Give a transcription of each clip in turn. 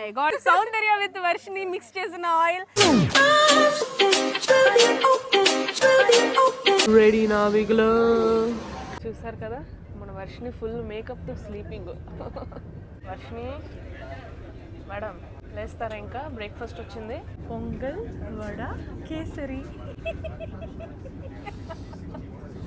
My god Soundarya with Varshini mix చేసిన oil ready నా విగులో. చూసారు కదా మన వర్షిని ఫుల్ మేకప్తో స్లీపింగ్ వర్షిని మేడం లేస్తారా ఇంకా? బ్రేక్ఫాస్ట్ వచ్చింది. పొంగల్ వడ కేసరి.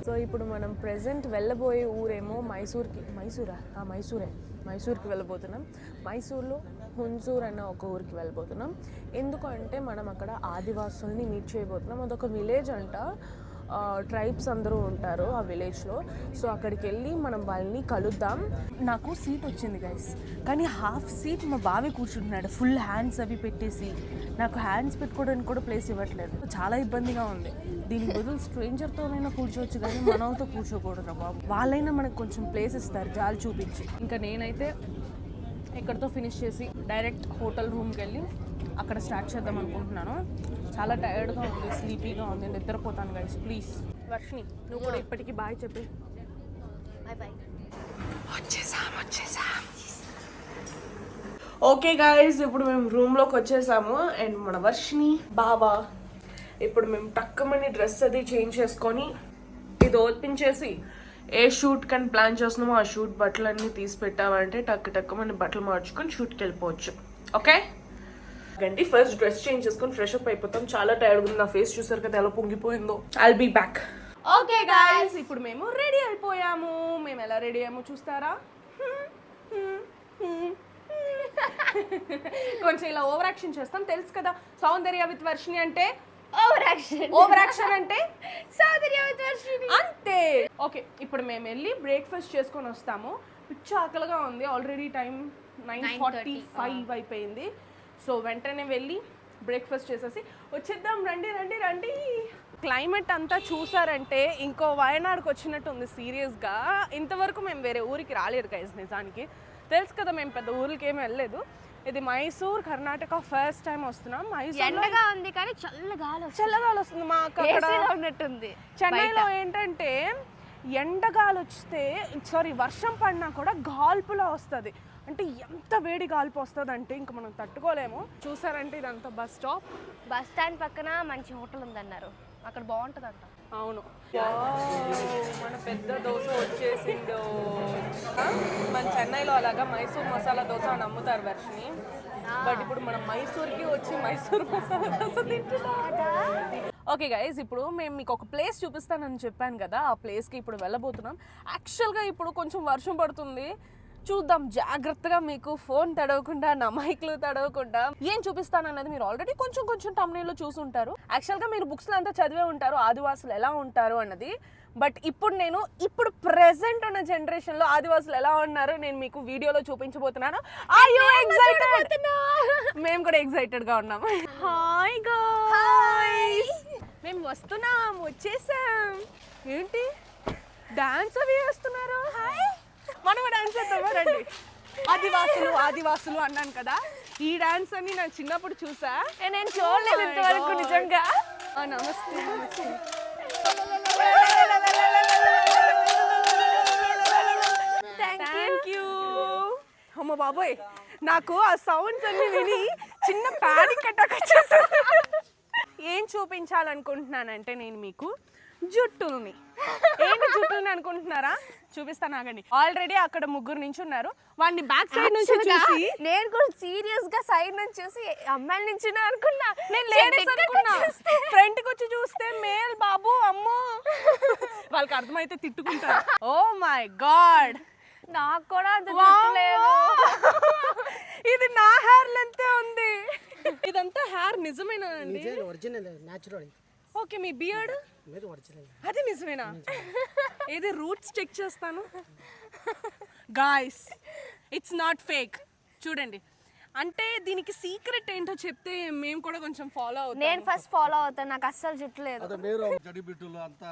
సో ఇప్పుడు మనం ప్రెసెంట్ వెళ్ళబోయే ఊరేమో మైసూర్కి. మైసూరా? ఆ మైసూరే. మైసూర్కి వెళ్ళబోతున్నాం. మైసూర్లో హున్సూర్ అన్న ఒక ఊరికి వెళ్ళబోతున్నాం. ఎందుకంటే మనం అక్కడ ఆదివాసుల్ని మీట్ చేయబోతున్నాం. అదొక విలేజ్ అంట. ట్రైబ్స్ అందరూ ఉంటారు ఆ విలేజ్లో సో అక్కడికి వెళ్ళి మనం వాళ్ళని కలుద్దాం. నాకు సీట్ వచ్చింది గైస్ కానీ హాఫ్ సీట్ మా బావి కూర్చుంటున్నాడు. ఫుల్ హ్యాండ్స్ అవి పెట్టేసి. నాకు హ్యాండ్స్ పెట్టుకోవడానికి కూడా ప్లేస్ ఇవ్వట్లేదు. చాలా ఇబ్బందిగా ఉంది. దీని బదులు స్ట్రేంజర్తోనైనా కూర్చోవచ్చు కానీ మనతో కూర్చోకూడదు బాబు. వాళ్ళైనా మనకు కొంచెం ప్లేస్ ఇస్తారు. జాలి చూపించి. ఇంకా నేనైతే ఇక్కడతో ఫినిష్ చేసి డైరెక్ట్ హోటల్ రూమ్కి వెళ్ళి అక్కడ స్టార్ట్ చేద్దాం అనుకుంటున్నాను. చాలా టైర్డ్గా ఉంది స్లీపీగా ఉంది నిద్రపోతాను గైస్ ప్లీజ్ వర్షిని నువ్వు కూడా ఇప్పటికీ బాయ్ చెప్పి. బాయ్ బాయ్ వచ్చేసాం వచ్చేసాం. ఓకే గాయస్ ఇప్పుడు మేము రూమ్లోకి వచ్చేసాము. అండ్ మన వర్షిని బావా ఇప్పుడు మేము టక్కమని డ్రెస్ అది చేంజ్ చేసుకొని ఇది ఓపెన్ చేసి ఏ షూట్ కని ప్లాన్ చేస్తున్నామో ఆ షూట్ బట్టలన్నీ తీసి పెట్టామంటే టక్ టక్కమని బట్టలు మార్చుకొని షూట్కి వెళ్ళిపోవచ్చు. ఓకే? గండి ఫస్ట్ డ్రెస్ చేంజ్ చేసుకొని ఫ్రెష్ అప్ అయిపోతాం. చాలా టైర్డ్ ఉంది. నా ఫేస్ చూసారు కదా ఎలా పొంగిపోయిందో. I'll be back okay guys ఇప్పుడు మేము రెడీ అయిపోయాము. మేము ఎలా రెడీ అయ్యామో చూస్తారా? కొంచెం ఇలా ఓవర్ యాక్షన్ చేస్తాం. తెలుసు కదా సౌందర్య విత్ వర్షిని అంటే ఓవర్ యాక్షన్ ఓవర్ యాక్షన్ అంటే? అంతే. ఓకే ఇప్పుడు మేము వెళ్ళి బ్రేక్ఫాస్ట్ చేసుకొని వస్తాము. పిచ్చ ఆకలిగా ఉంది. Already time nine forty five అయిపోయింది. సో వెంటనే వెళ్ళి బ్రేక్ఫాస్ట్ చేసేసి వచ్చేద్దాం రండి రండి రండి. క్లైమేట్ అంతా చూసారంటే ఇంకో వయనాడుకి వచ్చినట్టు ఉంది సీరియస్గా. ఇంతవరకు మేము వేరే ఊరికి రాలేదు గైజ్ నిజానికి. తెలుసు కదా మేము పెద్ద ఊరికి ఏమి వెళ్ళలేదు. ఇది మైసూర్ కర్ణాటక ఫస్ట్ టైం వస్తున్నాం. మైసూర్ ఎండగా ఉంది కానీ చల్లగాలి వస్తుంది. చల్లగాలి వస్తుంది మాకు అక్కడ. ఉన్నట్టుంది చెన్నైలో ఏంటంటే ఎండగాలి వస్తే సారీ వర్షం పడినా కూడా గాల్పులా వస్తుంది. అంటే ఎంత వేడి గాల్పు వస్తుంది అంటే ఇంకా మనం తట్టుకోలేము. చూసారంటే ఇదంతా బస్ స్టాప్. బస్ స్టాండ్ పక్కన మంచి హోటల్ ఉందన్నారు. అక్కడ బాగుంటుంది అంట అవును. మన పెద్ద దోశ వచ్చేసిందో? మన చెన్నైలో అలాగా మైసూర్ మసాలా దోశ అని అమ్ముతారు వర్షిని బట్ ఇప్పుడు మనం మైసూర్కి వచ్చి మైసూర్ మసాలా దోశ తింటున్నాం. ఓకే గైస్ ఇప్పుడు మేము మీకు ఒక ప్లేస్ చూపిస్తానని చెప్పాను కదా ఆ ప్లేస్కి ఇప్పుడు వెళ్ళబోతున్నాం. యాక్చువల్గా ఇప్పుడు కొంచెం వర్షం పడుతుంది. చూద్దాం. జాగ్రత్తగా మీకు ఫోన్ తడవకుండా నా మైక్లు తడవకుండా ఏం చూపిస్తాను అన్నది మీరు ఆల్రెడీ కొంచెం కొంచెం తమ్నేలో చూసుంటారు. యాక్చువల్గా మీరు బుక్స్లో అంతా చదివే ఉంటారు ఆదివాసులు ఎలా ఉంటారు అన్నది. బట్ ఇప్పుడు నేను ఇప్పుడు ప్రెసెంట్ ఉన్న జనరేషన్లో ఆదివాసులు ఎలా ఉన్నారు నేను మీకు వీడియోలో చూపించబోతున్నాను. Are you excited? మేము కూడా ఎక్సైటెడ్గా ఉన్నాం. హాయ్ గాయ్స్ మేము వస్తున్నాం వచ్చేసాం. ఏంటి? డాన్స్ అవి వేస్తున్నారు? హాయ్ మనం డాన్స్ చేద్దామా? రండి. ఆదివాసులు ఆదివాసులు అన్నాను కదా. ఈ డాన్స్ అని నేను చిన్నప్పుడు చూసా. నేను చూడలేదు Oh ఇంతవరకు. నిజంగా. ఆ, నమస్తే నమస్తే. థ్యాంక్ యూ అమ్మ బాబోయ్ నాకు ఆ సౌండ్స్ అన్ని విని చిన్న ప్యానిక్ అటాక్ వచ్చేసింది. ఏం చూపించాలనుకుంటున్నానంటే నేను మీకు జుట్టుల్ని ఏంటి జుట్టుల్ని అనుకుంటున్నారా? చూపిస్తాను ఆగండి. ఆల్రెడీ అక్కడ ముగ్గురు నుంచి ఉన్నారు వాడిని బ్యాక్ సైడ్ నుంచి చూసి నేను కూడా సీరియస్గా సైడ్ నుంచి చూసి అమ్మాయిల నుంచి అనుకున్నా. నేను లేడీస్ అనుకున్నా ఫ్రంట్కి వచ్చి చూస్తే మేల్ బాబు అమ్మో. వాళ్ళకి అర్థమైతే తిట్టుకుంటారు. ఓ మై గాడ్ నాకు కూడా అంత జుట్టు లేదు. ఇది నా హెయిర్ లెంతే ఉంది? ఇదంతా హెయిర్ నిజమేనా అండి? ఒరిజినల్ న్యాచురల్ ఓకే మీ బియర్డ్ మీరు అది నిజమేనా? ఇది రూట్స్ చెక్ చేస్తాను? గాయస్ ఇట్స్ నాట్ ఫేక్ చూడండి. అంటే దీనికి సీక్రెట్ ఏంటో చెప్తే మేము కూడా కొంచెం ఫాలో అవుతాం నేను ఫస్ట్ ఫాలో అవుతాను నాకు అస్సలు జుట్టు లేదు. అదే మీరు జడిబుట్టులు అంతా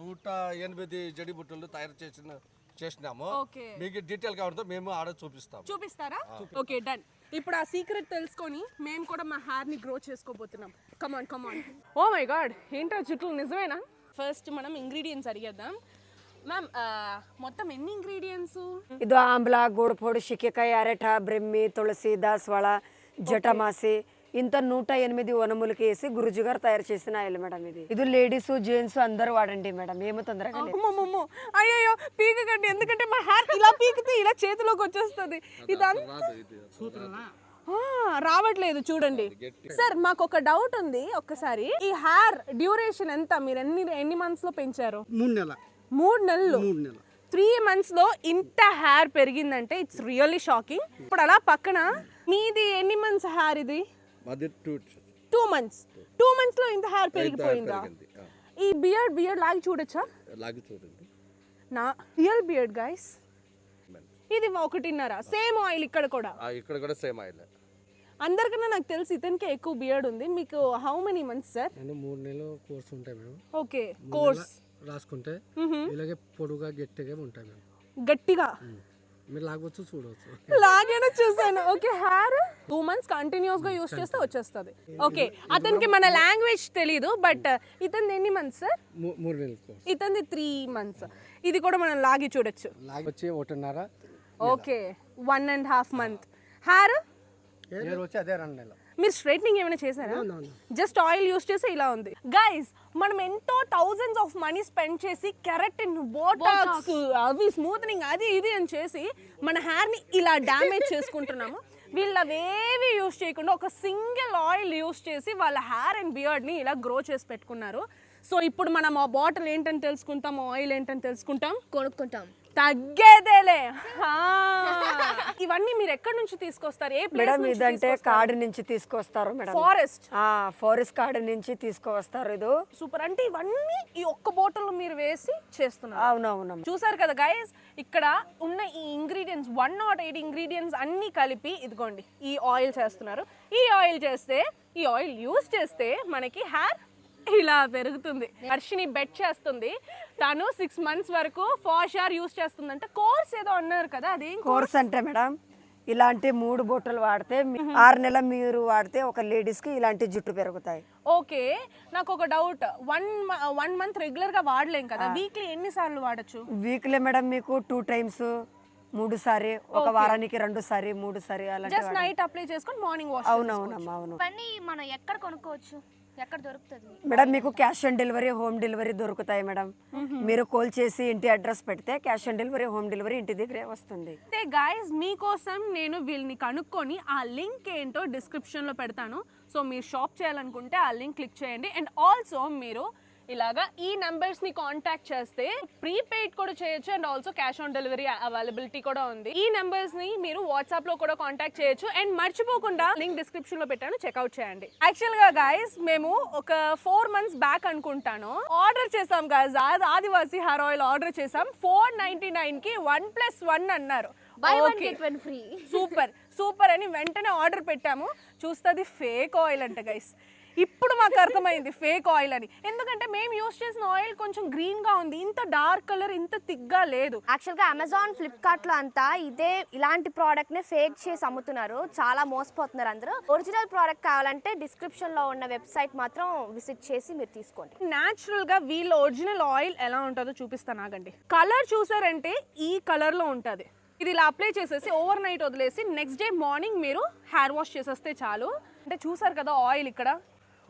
నూట ఎనిమిది జడిబుట్టులు తయారు చేసిన చేసినాము ఓకే మీకు డీటెయిల్ కావాలంటే మేము ఆడ చూపిస్తాం చూపిస్తారా ఓకే డన్ ఇప్పుడు ఆ సీక్రెట్ తెలుసుకొని మేము కూడా మా హెయిర్ ని గ్రో చేసుకోబోతున్నాం come on come on oh my god ఏంటో జుట్లు నిజమేనా ఫస్ట్ మనం ఇంగ్రీడియంట్స్ అడిగేద్దాం మ్యామ్ మొత్తం ఎన్ని ఇంగ్రీడియంట్స్ ಇದು ಆಂಬ್ಲ ಗೋಡ್ಪೊಡು ಶಿಕೆಕಾಯಿ ಅರೆಠ ಬ್ರಹ್ಮಿ ತುಳಸಿ ದಾಸವಾಳ జటమాసి ఇంత నూట ఎనిమిది వనములకి వేసి గురుజు గారు తయారు చేసిన ఆయిల్ మేడం ఇది. ఇది లేడీస్ జెంట్స్ అందరూ వాడండి మేడం. ఏమో తొందరగా లేదు. అమ్మమ్మమ్మో అయ్యయ్యో పీకకండి. ఎందుకంటే మా హెయిర్ ఇలా పీకితే ఇలా చేతిలోకి వచ్చేస్తుంది. ఇదంతా ఆ, రావట్లేదు చూడండి. సార్ మాకు ఒక డౌట్ ఉంది ఒక్కసారి. ఈ హెయిర్ డ్యూరేషన్ ఎంత? మీరు ఎన్ని ఎన్ని మంత్స్లో పెంచారు? మూడు నెల మూడు నెలలు. మూడు నెల త్రీ మంత్స్లో ఇంత హెయిర్ పెరిగిందంటే ఇట్స్ రియల్లీ షాకింగ్. ఇప్పుడు అలా పక్కన మీది ఎన్ని మంత్స్ హెయిర్ ఇది? టూ టూ మంత్స్ టూ మంత్స్లో ఇంత హెయిర్ పెరిగిపోయిందా. ఈ బియర్డ్ బియర్డ్ లాగి చూడొచ్చా? లాగి చూడండి. నా రియల్ బియర్డ్ గైస్ ఇది ఒకటిన్నర. సేమ్ ఆయిల్ ఇక్కడ కూడా. ఆ, ఇక్కడ కూడా సేమ్ ఆయిల్ అందరికన్నా నాకు తెలిసి ఇతనికి ఎక్కువ బియర్డ్ ఉంది. మీకు హౌ మెనీ మంత్స్ సార్ నేను మూడు నెలలు కోర్స్ ఉంటాయి మేడం ఓకే కోర్స్ రాసుకుంటే ఇలాగే పొడుగా గట్టిగా ఉంటాయి మేడం గట్టిగా? మీరు లాగొచ్చు చూడవచ్చు లాగానే చూసాను. ఓకే హెయిర్ టూ మంత్స్ కంటిన్యూస్గా యూస్ చేస్తే వచ్చేస్తుంది. ఓకే అతనికి మన లాంగ్వేజ్ తెలీదు బట్ ఇతని ఎన్ని మంత్స్ సార్ మూడు నెలల కోర్స్. ఇతని త్రీ మంత్స్ ఇది కూడా మనం లాగి చూడొచ్చు. లాగి వచ్చి ఒకటిన్నర. Okay one and half month hair ఏరు వచ్చి అదే రెండు నెలలు. మీరు స్ట్రైట్నింగ్ ఏమైనా చేశారా? జస్ట్ ఆయిల్ యూస్ చేస్తే ఇలా ఉంది. గైస్ మనం ఎంతో థౌజండ్స్ ఆఫ్ మనీ స్పెండ్ చేసి కెరటిన్ బోటాక్స్ అవి స్మూత్నింగ్ అది ఇది అని చేసి మన hair ని ఇలా డ్యామేజ్ చేసుకుంటున్నాము. వీళ్ళు అవేవి యూస్ చేయకుండా ఒక సింగిల్ ఆయిల్ యూస్ చేసి వాళ్ళ హెయిర్ అండ్ బియర్డ్ని ఇలా గ్రో చేసి పెట్టుకున్నారు. సో ఇప్పుడు మనం ఆ బాటిల్ ఏంటని తెలుసుకుంటాం ఆయిల్ ఏంటని తెలుసుకుంటాం? కొనుక్కుంటాం. తగ్గేదేలే. ఆ. ఇవన్నీ మీరు ఎక్కడి నుంచి తీసుకొస్తారు? ఏ మేడం ఇదంటే కాడు నుంచి తీసుకొస్తారు మేడం. ఫారెస్ట్. ఆ ఫారెస్ట్ కాడు నుంచి తీసుకువస్తారు ఇది. సూపర్. అంటే ఇవన్నీ ఈ ఒక్క బాటిల్ మీరు వేసి చేస్తున్నారు. అవునవునమ్మా. చూసారు కదా గైస్ ఇక్కడ ఉన్న ఈ ingredients one nought eight ingredients అన్ని కలిపి ఇదిగోండి ఈ ఆయిల్ చేస్తున్నారు. ఈ ఆయిల్ చేస్తే ఈ ఆయిల్ యూస్ చేస్తే మనకి హెయిర్ ఇలా పెరుగుతుంది. హర్షిని బెట్ చేస్తుంది. తను సిక్స్ మంత్స్ వరకు ఫాష్ ఆర్ యూస్ చేస్తుందంటే. కోర్స్ ఏదో అన్నారు కదా అదేం కోర్స్? అంటే మేడం. ఇలాంటి మూడు బొట్టలు వాడితే ఆరు నెలల మీరు వాడితే ఒక లేడీస్కి ఇలాంటి జుట్టు పెరుగుతాయి. ఓకే. నాకు ఒక డౌట్. వన్ వన్ మంత్ రెగ్యులర్గా వాడలేం కదా? వీక్లీ ఎన్నిసార్లు వాడచ్చు? వీక్లీ మేడం మీకు టూ టైమ్స్ మూడు సారి ఒక వారానికి రెండు సారి మూడు సారి అలాంటి జస్ట్ నైట్ అప్లై చేసుకొని మార్నింగ్ వాష్ అవునవునమ్మా అవును. మనం ఎక్కడ కొనుక్కోవచ్చు? ఎక్కడ దొరుకుతుంది? మేడం మీకు cash on delivery home delivery దొరుకుతాయి మేడం. మీరు కాల్ చేసి ఇంటి అడ్రస్ పెడితే cash on delivery home delivery ఇంటి దగ్గరే వస్తుంది. అయితే గాయస్ మీకోసం నేను వీళ్ళని కనుక్కొని ఆ లింక్ ఏంటో డిస్క్రిప్షన్లో పెడతాను. సో మీరు షాప్ చేయాలనుకుంటే ఆ లింక్ క్లిక్ చేయండి. అండ్ ఆల్సో మీరు ఇలాగా ఈ నెంబర్స్ని కాంటాక్ట్ చేస్తే ప్రీపెయిడ్ కూడా చేయొచ్చు and also cash on delivery availability కూడా ఉంది. ఈ నెంబర్స్ని మీరు వాట్సాప్లో కూడా కాంటాక్ట్ చేయొచ్చు అండ్ మర్చిపోకుండా లింక్ డిస్క్రిప్షన్లో పెట్టాను చెక్అవుట్ చేయండి. యాక్చువల్గా గాయస్ మేము ఒక ఫోర్ మంత్స్ బ్యాక్ అనుకుంటాను. ఆర్డర్ చేసాం guys Adivasi hair oil order చేసాం. ఫోర్ నైన్టీ కి వన్ ప్లస్ వన్ అన్నారు. Buy one Okay. Get one free super super అని వెంటనే ఆర్డర్ పెట్టాము. చూస్తుంది ఫేక్ ఆయిల్ అంట గైస్ ఇప్పుడు మాకు అర్థమైంది ఫేక్ ఆయిల్ అని. ఎందుకంటే మేము యూస్ చేసిన ఆయిల్ కొంచెం గ్రీన్గా ఉంది. ఇంత డార్క్ కలర్ ఇంత తిగ్గా లేదు. యాక్చువల్గా అమెజాన్ ఫ్లిప్కార్ట్లో అంతా ఇదే ఇలాంటి ప్రోడక్ట్ని ఫేక్ చేసి అమ్ముతున్నారు. చాలా మోసపోతున్నారు అందరూ. ఒరిజినల్ ప్రోడక్ట్ కావాలంటే డిస్క్రిప్షన్లో ఉన్న వెబ్సైట్ మాత్రం విజిట్ చేసి మీరు తీసుకోండి. న్యాచురల్గా వీళ్ళ ఒరిజినల్ ఆయిల్ ఎలా ఉంటుందో చూపిస్తాను ఆగండి కలర్ చూసారంటే ఈ కలర్లో ఉంటుంది. ఇది ఇలా అప్లై చేసేసి ఓవర్ నైట్ వదిలేసి నెక్స్ట్ డే మార్నింగ్ మీరు హెయిర్ వాష్ చేసేస్తే చాలు. అంటే చూసారు కదా ఆయిల్ ఇక్కడ?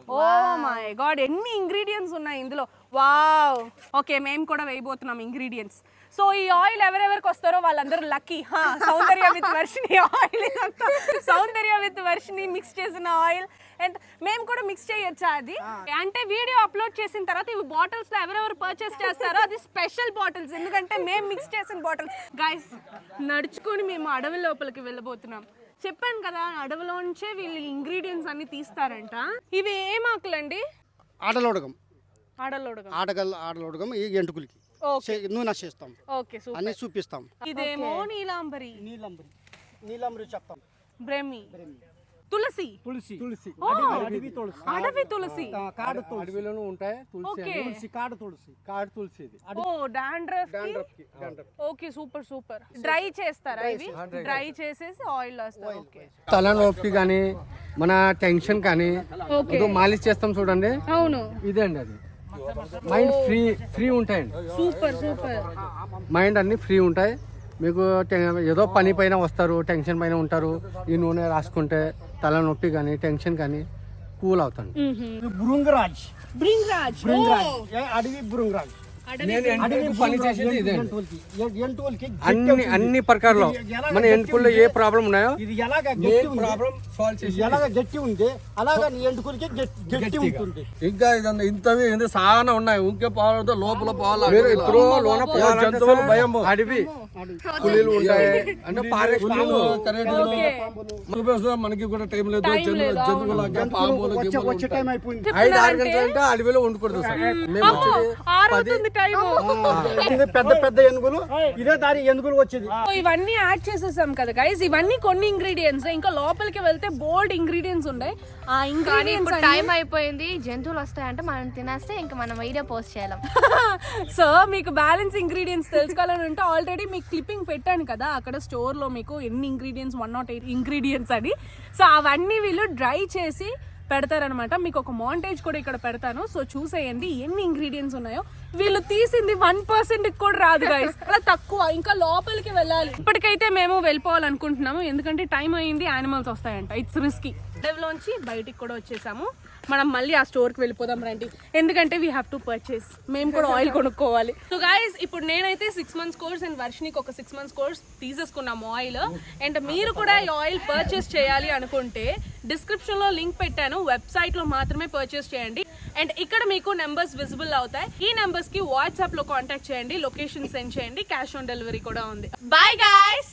ఓ మై గాడ్ ఎన్ని ఇంగ్రీడియంట్స్ ఉన్నాయి ఇందులో? వావ్ ఓకే మేము కూడా వేయబోతున్నాం ఇంగ్రీడియంట్స్ సో ఈ ఆయిల్ ఎవరెవరికి వస్తారో వాళ్ళందరూ లక్కీ హా సౌందర్య విత్ వర్షిని ఆయిల్ ఇదంతా. సౌందర్య విత్ వర్షిని మిక్స్ చేసిన ఆయిల్ అండ్ మేము కూడా మిక్స్ చేయొచ్చా అది? అంటే వీడియో అప్లోడ్ చేసిన తర్వాత ఇవి బాటిల్స్లో ఎవరెవరు పర్చేస్ చేస్తారో అది స్పెషల్ బాటిల్స్ ఎందుకంటే మేము మిక్స్ చేసిన బాటిల్స్ గైస్ నడుచుకొని మేము అడవి లోపలికి వెళ్ళబోతున్నాం. చెప్పాను కదా అడవిలోంచే వీళ్ళు ఇంగ్రీడియంట్స్ అన్ని తీస్తారంట. ఇవి ఏం ఆకులండి? ఆడలోడగం ఆడలోడగా ఆడగల్ ఆడలోడగం ఈ ఎంటుకులకి నూనె చేస్తాం. Okay super. అన్ని చూపిస్తాం. ఇదేమో నీలాంబరి. నీలంబరి. నీలంబరి చెప్తాం బ్రహ్మి తులసి. తులసి. తులసి. ఓ, అడవి తులసి. కాడు అడవిలోనూ ఉంటాయి తులసి ఓకే. తులసి కాడు తులసి. కాడు తులసి ఇది. ఓ dandruff okay super super. Dry చేస్తారా ఇవి? డ్రై చేసేసి ఆయిల్ వేస్తారు ఓకే. తలనొప్పి కానీ మన టెన్షన్ కానీ ఓకే. ఏదో మాలిష్ చేస్తాం చూడండి. అవును. ఇదే అండి అది మైండ్ ఫ్రీ ఫ్రీ ఉంటాయండి. Super super. మైండ్ అన్ని ఫ్రీ ఉంటాయి. మీకు ఏదో పని పైన వస్తారు టెన్షన్ పైన ఉంటారు. ఈ నూనె రాసుకుంటే తలనొప్పి కానీ టెన్షన్ కానీ కూల్ అవుతాను. బృంగరాజ్. బృంగరాజ్. అడవి బృంగరాజ్. అన్ని అన్ని ప్రకారంలో మన ఎంటుకల్లో ఏ ప్రాబ్లం ఉన్నాయో ఇది ఎలాగ గట్టి ఉంది ప్రాబ్లం సాల్వ్ చేసి ఎలాగ గట్టి ఉంది అలాగ నీ ఎంటుకలకి గట్టి గట్టి ఉంటుంది. ఇంకా ఇదంతా ఇంతవి ఏంది? చాలా ఉన్నాయి. ఇంకే పోవాలంటే లోపల పోవాలి? మీరు ఇప్పుడు లోన పోవాలంటే జంతువులు భయం. అడవి. పులిలు ఉంటాయి. అంటే. చూపిస్తున్నా, మనకి కూడా టైం లేదు. జంతువులు జంతువులకి పాములు వచ్చే గిమ్ములు వచ్చే టైం అయిపోయింది. ఐదు ఆరు గంటలు అంటే అడవిలో ఉండకూడదు సార్. మేము వచ్చేది ఇది పెద్ద పెద్ద ఏనుగులు ఇదే దారి ఏనుగులు వచ్చేది. ఇవన్నీ యాడ్ చేసేసాం కదా గైస్ ఇవన్నీ కొన్ని ఇంగ్రీడియంట్స్ ఇంకా లోపలికి వెళ్తే బోల్డ్ ఇంగ్రీడియంట్స్ ఉన్నాయి ఆ కానీ ఇంగ్రీడియంట్స్ ఇప్పుడు టైం అయిపోయింది. జంతువులు వస్తాయంటే మనం తినేస్తే ఇంకా మనం వీడియో పోస్ట్ చేయాలి. సో మీకు బ్యాలెన్స్ ఇంగ్రీడియంట్స్ తెలుసుకోవాలని ఉంటే ఆల్రెడీ మీకు క్లిప్పింగ్ పెట్టాను కదా. అక్కడ స్టోర్లో మీకు ఎన్ని ingredients one nought eight ingredients అని. సో అవన్నీ వీళ్ళు డ్రై చేసి పెడతారనమాట. మీకు ఒక మాంటేజ్ కూడా ఇక్కడ పెడతాను. సో చూసేయండి ఎన్ని ఇంగ్రీడియంట్స్ ఉన్నాయో. వీళ్ళు తీసింది వన్ పర్సెంట్ కూడా రాదు గైస్ అలా తక్కువ ఇంకా లోపలికి వెళ్ళాలి. ఇప్పటికైతే మేము వెళ్ళిపోవాలనుకుంటున్నాము. ఎందుకంటే టైం అయింది యానిమల్స్ వస్తాయంట. ఇట్స్ రిస్కీ అడవిలోంచి బయటికి కూడా వచ్చేసాము. మనం మళ్ళీ ఆ స్టోర్కి వెళ్ళిపోదాం రండి. ఎందుకంటే వీ హ్యావ్ టు పర్చేస్ మేము కూడా ఆయిల్ కొనుక్కోవాలి. సో గాయస్ ఇప్పుడు నేనైతే సిక్స్ మంత్స్ కోర్స్ అండ్ వర్షినికి ఒక సిక్స్ మంత్స్ కోర్స్ తీసేసుకున్నాము ఆయిల్ అండ్ మీరు కూడా ఈ ఆయిల్ పర్చేస్ చేయాలి అనుకుంటే డిస్క్రిప్షన్లో లింక్ పెట్టాను. వెబ్సైట్లో మాత్రమే పర్చేస్ చేయండి. అండ్ ఇక్కడ మీకు నెంబర్స్ విజిబుల్ అవుతాయి. ఈ నెంబర్స్కి వాట్సాప్లో కాంటాక్ట్ చేయండి. లొకేషన్ సెండ్ చేయండి. క్యాష్ ఆన్ డెలివరీ కూడా ఉంది. Bye guys